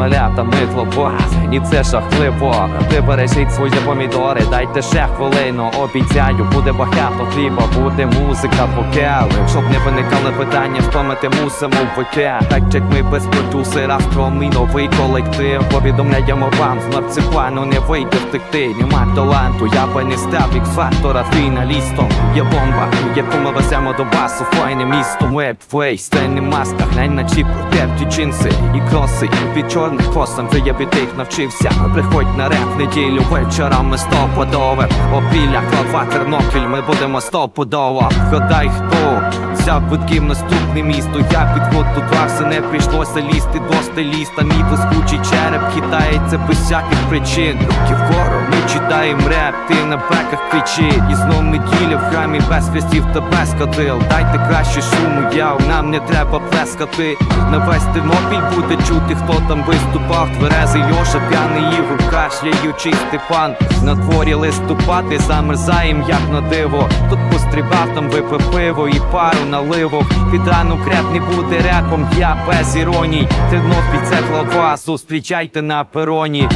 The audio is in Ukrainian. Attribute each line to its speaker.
Speaker 1: малята митло бас І це жахливо. Ви бережіть свої помідори, дайте ще хвилину. Обіцяю, буде багато хліба, буде музика, вокали Щоб не виникали питання, що ми те мусимо вийти Так як ми без продюсера, скромний новий колектив. Повідомляємо вам, знавці плану не вийде втекти. Нема таланту, я би не став ікс-фактора фіналістом. Є бомба, яку ми веземо до басу, файне місто. Веб-фейс, це не маска, глянь на чіп, протерті джинси і кроси Від чорних вже я від тих навчився. Приходь на реп неділю вечорами стопудове Опілля, клава, Тернопіль, ми будемо стопудово Вгадай хто взяв квитків наступне місто. Я підготувався, не прийшлося лізти до стиліста. Мій блискучий череп хитається без всяких причин. Руки вгору, ми читаємо реп, ти на беках кричи. І знов неділя в храмі без хрестів та без кадил Дайте краще шуму, яв, нам не треба плескати. На весь Тернопіль буде чути, хто там виступав. Тверезий Льоша, п'яний Ігор, кашляючий Степан На дворі листопади замерзаєм, як на диво. Тут пострібав, там випив пиво і пару наливок. Під ранок реп не буде репом, я без іроній. Тернопіль це глава, зустрічайте на пероні